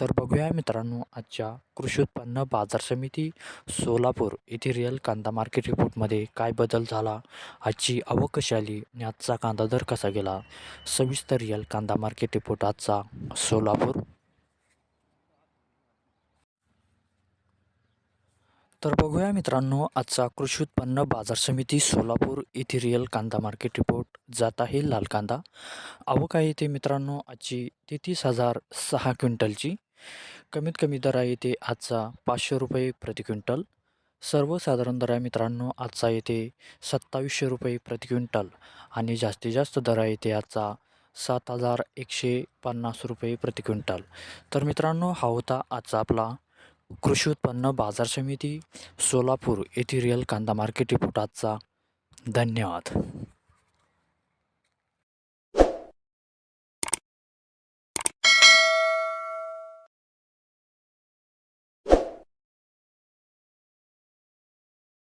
तर बघूया मित्रांनो आजच्या कृषी उत्पन्न बाजार समिती सोलापूर येथे रिअल कांदा मार्केट रिपोर्टमध्ये काय बदल झाला आजची आवक कशी आली आणि आजचा कांदा दर कसा गेला? सविस्तर रिअल कांदा मार्केट रिपोर्ट आजचा सोलापूर. तर बघूया मित्रांनो आजचा कृषी उत्पन्न बाजार समिती सोलापूर येथे रिअल कांदा मार्केट रिपोर्ट जात आहे लाल कांदा. आवक आहे ते मित्रांनो आजची तेहतीस हजार सहा क्विंटलची. कमीत कमी दर आहे ते आजचा पाचशे रुपये प्रति क्विंटल. सर्वसाधारण दर आहे मित्रांनो आजचा येते सत्तावीसशे रुपये प्रति क्विंटल. आणि जास्तीत जास्त दर आहे ते आजचा सात हजार एकशे पन्नास रुपये प्रति क्विंटल. तर मित्रांनो हा होता आजचा आपला कृषी उत्पन्न बाजार समिती सोलापूर येथे रिअल कांदा मार्केट रिपोर्ट आजचा. धन्यवाद.